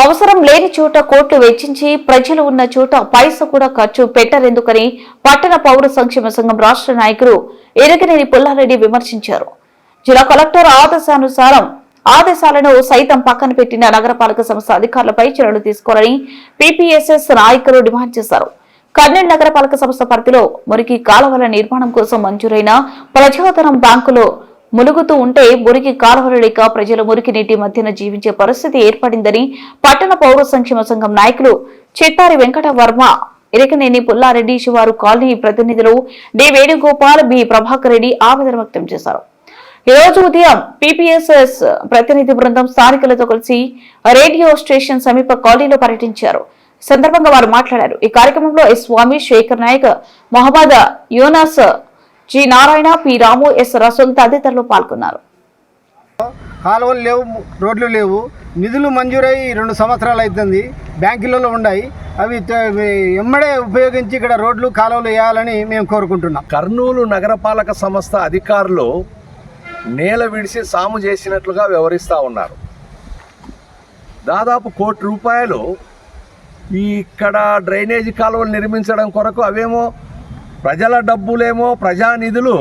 అవసరం లేని చోట కోట్లు వెచ్చించి ప్రజలు ఉన్న చోట పైస కూడా ఖర్చు పెట్టరెందుకని పట్టణ పౌర సంక్షేమ సంఘం రాష్ట్ర నాయకులు ఎరగనేని పుల్లారెడ్డి విమర్శించారు. జిల్లా కలెక్టర్ ఆదేశానుసారం ఆదేశాలను సైతం పక్కన పెట్టిన నగరపాలక సంస్థ అధికారులపై చర్యలు తీసుకోవాలని పీపీఎస్ఎస్ నాయకులు డిమాండ్ చేశారు. కర్నూలు నగరపాలక సంస్థ పరిధిలో మురికి కాలువల నిర్మాణం కోసం మంజూరైన ప్రజాధనం బ్యాంకులో ములుగుతూ ఉంటే మురికి కాలువలు లేక ప్రజలు మురికి నీటి మధ్యన జీవించే పరిస్థితి ఏర్పడిందని పట్టణ పౌర సంక్షేమ సంఘం నాయకులు చిట్టారి వెంకట వర్మ ఇరకనేని పుల్లారెడ్డి శివారు కాలనీ ప్రతినిధులు డి వేణుగోపాల్ బి ప్రభాకర్ రెడ్డి ఆవేదన వ్యక్తం చేశారు. ఈ రోజు ఉదయం పీపీఎస్ఎస్ ప్రతినిధి బృందం స్థానికులతో కలిసి రేడియో స్టేషన్ సమీప కాలనీలో పర్యటించారు. సందర్భంగా వారు మాట్లాడారు. ఈ కార్యక్రమంలో S Swami Sekhar Naik Mohammed Yonas G Narayana P Ramu S Rasool తదితరులు పాల్గొన్నారు. కాలువలు లేవు రోడ్లు లేవు. నిధులు మంజూరై రెండు సంవత్సరాలు అవుతుంది బ్యాంకులలో ఉన్నాయి. అవి ఎమ్మడే ఉపయోగించి ఇక్కడ రోడ్లు కాలువలు వేయాలని మేము కోరుకుంటున్నాం. కర్నూలు నగరపాలక సంస్థ అధికారులు నేల విడిసి సాము చేసినట్లుగా వ్యవహరిస్తూ ఉన్నారు. దాదాపు కోటి రూపాయలు ఈ ఇక్కడ డ్రైనేజీ కాలువలు నిర్మించడం కొరకు అవేమో ప్రజల డబ్బులేమో ప్రజానిధులు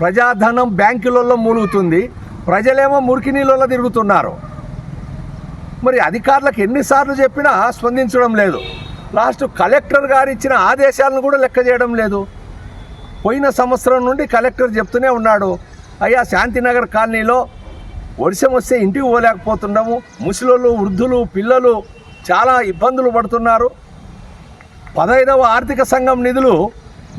ప్రజాధనం బ్యాంకులలో మూలుగుతుంది ప్రజలేమో మురికి నీళ్ళలో తిరుగుతున్నారు. మరి అధికారులకు ఎన్నిసార్లు చెప్పినా స్పందించడం లేదు. లాస్ట్ కలెక్టర్ గారు ఇచ్చిన ఆదేశాలను కూడా లెక్క చేయడం లేదు. పోయిన సంవత్సరం నుండి కలెక్టర్ చెప్తూనే ఉన్నాడు. అయ్యా శాంతినగర్ కాలనీలో వర్షం వస్తే ఇంటికి పోలేకపోతున్నాము. ముసలోళ్ళు వృద్ధులు పిల్లలు చాలా ఇబ్బందులు పడుతున్నారు. పదహైదవ ఆర్థిక సంఘం నిధులు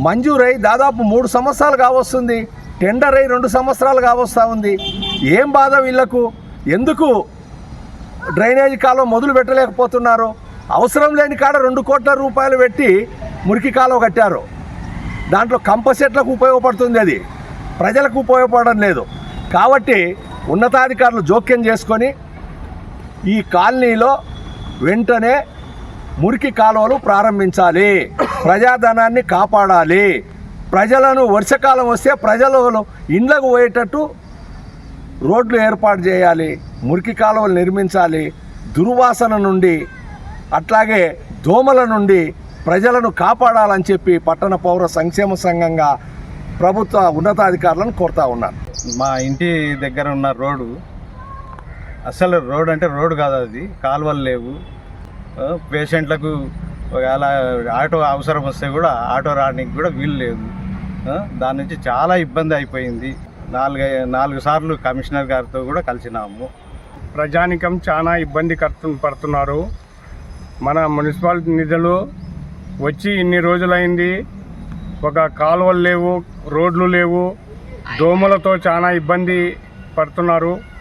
మంజూరై దాదాపు మూడు సంవత్సరాలు కావస్తుంది. టెండర్ అయి రెండు సంవత్సరాలు కావస్తూ ఉంది. ఏం బాధ వీళ్ళకు ఎందుకు డ్రైనేజీ కాలువ మొదలు పెట్టలేకపోతున్నారు? అవసరం లేని కాడ రెండు కోట్ల రూపాయలు పెట్టి మురికి కాలువ కట్టారు. దాంట్లో కంప సెట్లకు ఉపయోగపడుతుంది అది. ప్రజలకు ఉపయోగపడడం లేదు. కాబట్టి ఉన్నతాధికారులు జోక్యం చేసుకొని ఈ కాలనీలో వెంటనే మురికి కాలువలు ప్రారంభించాలి. ప్రజాధనాన్ని కాపాడాలి. ప్రజలను వర్షాకాలం వస్తే ప్రజలు ఇండ్లకు పోయేటట్టు రోడ్లు ఏర్పాటు చేయాలి. మురికి కాలువలు నిర్మించాలి. దుర్వాసన నుండి అట్లాగే దోమల నుండి ప్రజలను కాపాడాలని చెప్పి పట్టణ పౌర సంక్షేమ సంఘంగా ప్రభుత్వ ఉన్నతాధికారులను కోరుతా ఉన్నాను. మా ఇంటి దగ్గర ఉన్న రోడ్డు అసలు రోడ్ అంటే రోడ్డు కాదు అది. కాలువలు లేవు. పేషెంట్లకు ఒకవేళ ఆటో అవసరం వస్తే కూడా ఆటో రావడానికి కూడా వీలు లేదు. దాని నుంచి చాలా ఇబ్బంది అయిపోయింది. నాలుగు నాలుగు సార్లు కమిషనర్ గారితో కూడా కలిసినాము. ప్రజానికం చాలా ఇబ్బంది కడుతు పడుతున్నారు. మన మున్సిపాలిటీ నిధులు వచ్చి ఇన్ని రోజులైంది. ఒక కాలువలు లేవు రోడ్లు లేవు. దోమలతో చాలా ఇబ్బంది పడుతున్నారు.